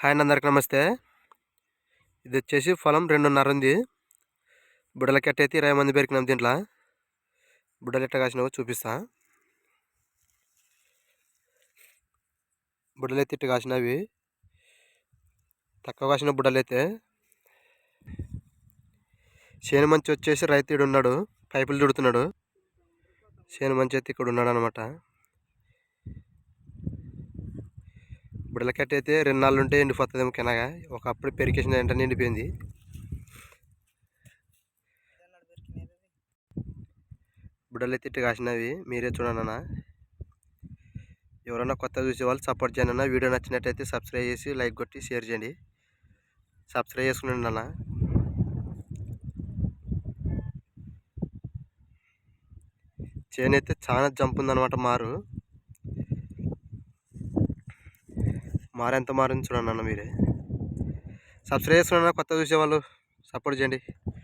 Hi అందరికి నమస్తే. ఇది వచ్చేసి పొలం రెండున్నర ఉంది. బుడల కట్ట అయితే ఇరవై మంది పెరికినాం దీంట్లో బుడ్డలు ఎట్ట చూపిస్తా. బుడ్డలు అయితే ఇట్ట కాసినవి. తక్కువ కాసిన బుడలైతే అయితే. చేను మంచి వచ్చేసి రైతు ఉన్నాడు పైపులు దుడుతున్నాడు. చేను మంచి అయితే ఇక్కడ ఉన్నాడు అనమాట బిడలకట్ట అయితే రెండు నాళ్ళు ఉంటే ఎండిపోతుంది కినగా ఒకప్పుడు పెరికేసిన వెంటనే ఎండిపోయింది బుడ్డలు అయితే ఇట్టు కాసినవి మీరే చూడండి ఎవరైనా కొత్త చూసే వాళ్ళు సపోర్ట్ చేయండి అన్న. వీడియో నచ్చినట్టయితే సబ్స్క్రైబ్ చేసి లైక్ కొట్టి షేర్ చేయండి. సబ్స్క్రైబ్ చేసుకునండి అన్న. చేను అయితే చాలా జంప్ ఉందన్నమాట మారు. మారెంత మారింది చూడండి అన్న మీరే. సబ్స్క్రైబ్ చేసుకున్న కొత్త చూసేవాళ్ళు సపోర్ట్ చేయండి.